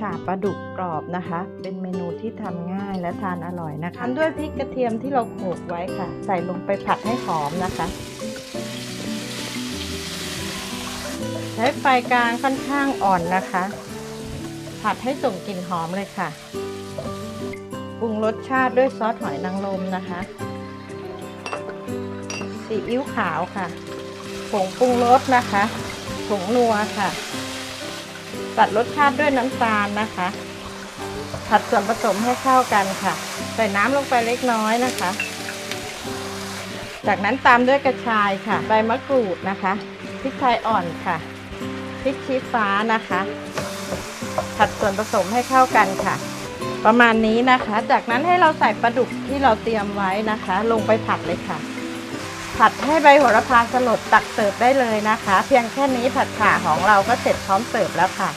ฉ่าปลาดุกกรอบนะคะ เป็นเมนูที่ทำง่ายและทานอร่อยนะคะทำด้วยพริกกระเทียมที่เราโขลกไว้ค่ะ ใส่ลงไปผัดให้หอมนะคะ ใช้ไฟกลางค่อนข้างอ่อนนะคะ ผัดให้ส่งกลิ่นหอมเลยค่ะปรุงรสชาติด้วยซอสหอยนางรมนะคะซีอิ๊วขาวค่ะ ผงปรุงรสนะคะ ผงนัวค่ะ ตัดรสชาติด้วยน้ำตาลนะคะ ผัดส่วนผสมให้เข้ากันค่ะ ใส่น้ำลงไปเล็กน้อยนะคะ จากนั้นตามด้วยกระชายค่ะ ใบมะกรูดนะคะพริกไทยอ่อนค่ะพริกชี้ฟ้านะคะ ผัดส่วนผสมให้เข้ากันค่ะ ประมาณนี้นะคะ จากนั้นให้เราใส่ปลาดุกที่เราเตรียมไว้นะคะ ลงไปผัดเลยค่ะ ผัดให้ใบโหระพาสลดตักเสิร์ฟได้เลยนะคะ เพียงแค่นี้ผัดข่าของเราก็เสร็จพร้อมเสิร์ฟแล้วค่ะ